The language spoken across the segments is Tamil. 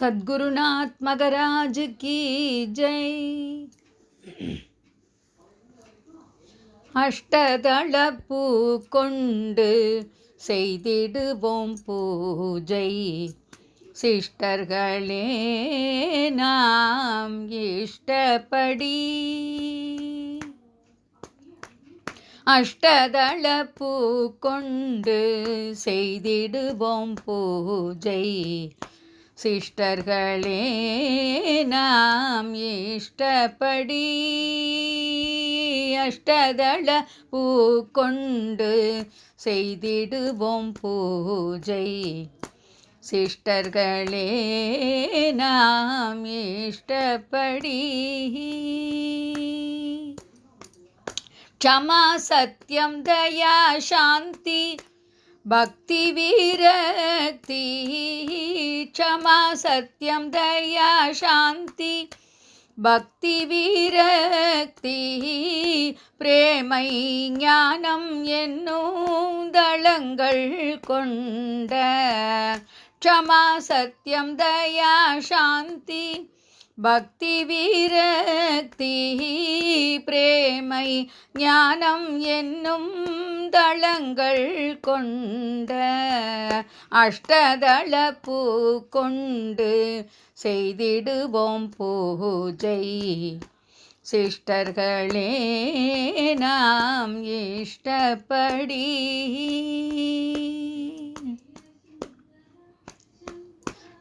சத்குருநாத் மகராஜ் கி ஜெய். அஷ்டதளப்பூ கொண்டு செய்திடுவோம் பூஜை. சிஷ்டர்களே நாம் இஷ்டப்படி. அஷ்டதளப்பூ கொண்டு செய்திடுவோம் பூஜை. சிஷ்டர்களே நாம் இஷ்டப்படி அஷ்டதள பூ கொண்டு செய்திடுவோம் பூஜை. சிஷ்டர்களே நாம் இஷ்டப்படி க்ஷமா சத்யம் தயா சாந்தி பக்தி வீரக்தி க்ஷமா சத்யம் தயா சாந்தி. பக்தி வீரக்தி பிரேமை ஞானம் என்னும் தளங்கள் கொண்ட க்ஷமா சத்யம் தயா சாந்தி. பக்தி வீரக்தி பிரேமை ஞானம் என்னும் தளங்கள் கொண்ட அஷ்டதள பூ கொண்டு செய்திடுவோம் பூஜை. சிஷ்டர்களே நாம் இஷ்டப்படி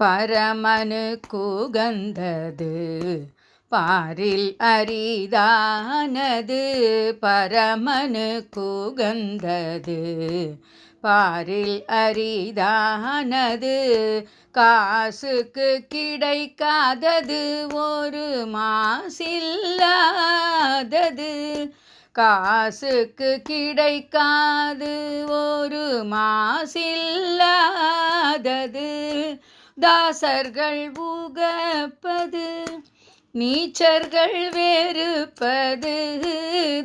பரமனு கூகந்தது பாரில் அரிதானது பரமனு கூகந்தது பாரில் அரிதானது காசுக்கு கிடைக்காதது ஒரு மாசில்லாதது காசுக்கு கிடைக்காது ஒரு மாசில்லாதது தாசர்கள் உகப்பது நீச்சர்கள் வேறுப்பது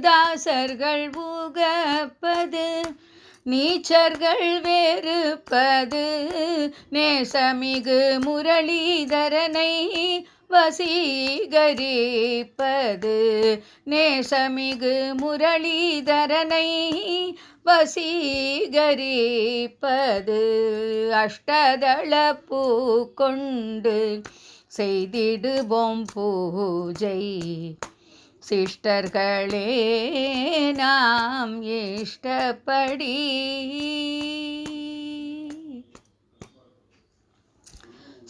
தாசர்கள் உகப்பது நீச்சர்கள் வேறுப்பது நேசமிகு முரளிதரனை வசீகரிப்பது நேசமிகு முரளிதரனை வசீகரிப்பது அஷ்டதளப்பூ கொண்டு செய்திடுவோம் பூஜை. சிஷ்டர்களே நாம் இஷ்டப்படி